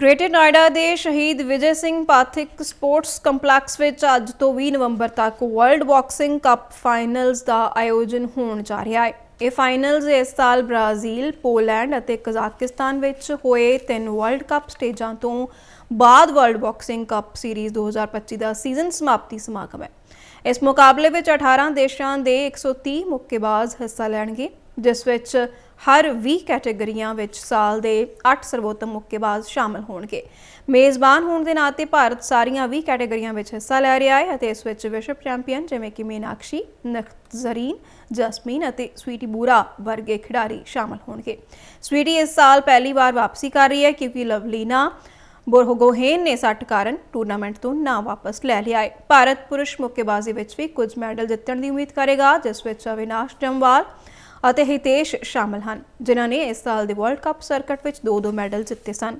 Greater Noida ਦੇ ਸ਼ਹੀਦ Vijay Singh Pathik sports complex ਵਿੱਚ ਅੱਜ ਤੋਂ 20 ਨਵੰਬਰ ਤੱਕ ਵਰਲਡ ਬਾਕਸਿੰਗ ਕੱਪ ਫਾਈਨਲਸ ਦਾ ਆਯੋਜਨ ਹੋਣ ਜਾ ਰਿਹਾ ਹੈ। ਇਹ ਫਾਈਨਲਸ ਇਸ ਸਾਲ ਬ੍ਰਾਜ਼ੀਲ, ਪੋਲੈਂਡ ਅਤੇ ਕਜ਼ਾਕਿਸਤਾਨ ਵਿੱਚ ਹੋਏ ਤਿੰਨ ਵਰਲਡ ਕੱਪ ਸਟੇਜਾਂ ਤੋਂ ਬਾਅਦ ਵਰਲਡ ਬਾਕਸਿੰਗ ਕੱਪ ਸੀਰੀਜ਼ 2025 ਦਾ ਸੀਜ਼ਨ ਸਮਾਪਤੀ ਸਮਾਗਮ ਹੈ। ਇਸ ਮੁਕਾਬਲੇ ਵਿੱਚ 18 ਦੇਸ਼ਾਂ ਦੇ 130 ਮੁੱਕੇਬਾਜ਼ ਹਿੱਸਾ ਲੈਣਗੇ। ਜਿਸ ਵਿੱਚ ਹਰ 20 ਕੈਟਾਗਰੀਆਂ ਵਿੱਚ ਸਾਲ ਦੇ 8 ਸਰਵੋਤਮ ਮੁੱਕੇਬਾਜ਼ ਸ਼ਾਮਲ ਹੋਣਗੇ। ਮੇਜ਼ਬਾਨ ਹੋਣ ਦੇ ਨਾਤੇ ਭਾਰਤ ਸਾਰੀਆਂ 20 ਕੈਟਾਗਰੀਆਂ ਵਿੱਚ ਹਿੱਸਾ ਲੈ ਰਿਹਾ ਹੈ ਅਤੇ ਇਸ ਵਿੱਚ ਵਿਸ਼ਵ ਚੈਂਪੀਅਨ ਜਿਵੇਂ ਕਿ ਮੀਨਾਕਸ਼ੀ, ਨਖਜ਼ਰੀਨ, ਜਸਮੀਨ ਅਤੇ ਸਵੀਟੀ ਬੂਰਾ ਵਰਗੇ ਖਿਡਾਰੀ ਸ਼ਾਮਲ ਹੋਣਗੇ। ਸਵੀਟੀ ਇਸ ਸਾਲ ਪਹਿਲੀ ਵਾਰ ਵਾਪਸੀ ਕਰ ਰਹੀ ਹੈ ਕਿਉਂਕਿ ਲਵਲੀਨਾ ਬੋਰਗੋਹੇਨ ਨੇ ਸੱਟ ਕਾਰਨ ਟੂਰਨਾਮੈਂਟ ਤੋਂ ਨਾ ਵਾਪਸ ਲੈ ਲਿਆ ਹੈ। ਭਾਰਤ ਪੁਰਸ਼ ਮੁੱਕੇਬਾਜ਼ੀ ਵਿੱਚ ਵੀ ਕੁਝ ਮੈਡਲ ਜਿੱਤਣ ਦੀ ਉਮੀਦ ਕਰੇਗਾ, ਜਿਸ ਵਿੱਚ ਅਵਿਨਾਸ਼ ਜੰਵਾਲ ਅਤੇ ਹਿਤੇਸ਼ ਸ਼ਾਮਲ ਹਨ, ਜਿਨ੍ਹਾਂ ਨੇ ਇਸ ਸਾਲ ਦੇ ਵਰਲਡ ਕੱਪ ਸਰਕਟ ਵਿੱਚ ਦੋ ਦੋ ਮੈਡਲ ਜਿੱਤੇ ਸਨ।